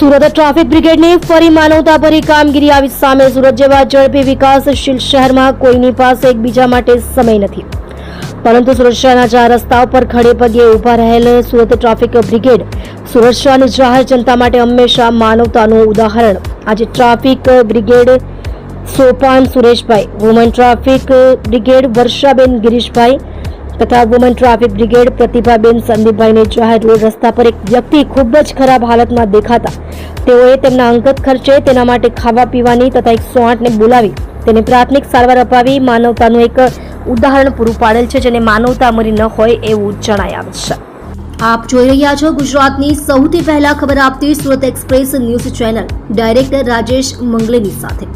Surat traffic બ્રિગેડની ફરી માનવતાભરી કામગીરી આવી સામે સુરત જેવા ઝડપી વિકાસશીલ શહેરમાં કોઈની પાસે એકબીજા માટે સમય નથી. પરંતુ સુરત શહેરના ચાર રસ્તાઓ પર ખડે પગે ઊભા રહેલ સુરત ટ્રાફિક બ્રિગેડ સુરત શહેરની જાહેર જનતા માટે હંમેશા માનવતાનું ઉદાહરણ. આજે traffic brigade Sopan Sureshbhai, woman traffic brigade Varshaben Girishbhai તથા વુમન ટ્રાફિક બ્રિગેડ પ્રતિભાબેન સંદીપભાઈને જાહેર રોડ રસ્તા પર એક વ્યક્તિ ખૂબ જ ખરાબ હાલતમાં દેખાતા. તેઓએ તેમના અંગત ખર્ચે તેના માટે ખાવા પીવાની તથા એકસો આઠને બોલાવી. તેને પ્રાથમિક સારવાર અપાવી માનવતાનું એક ઉદાહરણ પૂરું પાડેલ છે, જેને માનવતા મરી ન હોય એવું જણાય આવે છે. આપ જોઈ રહ્યા છો ગુજરાતની સૌથી પહેલા ખબર આપતી Surat express news channel. Director Rajesh મંગલેની સાથે.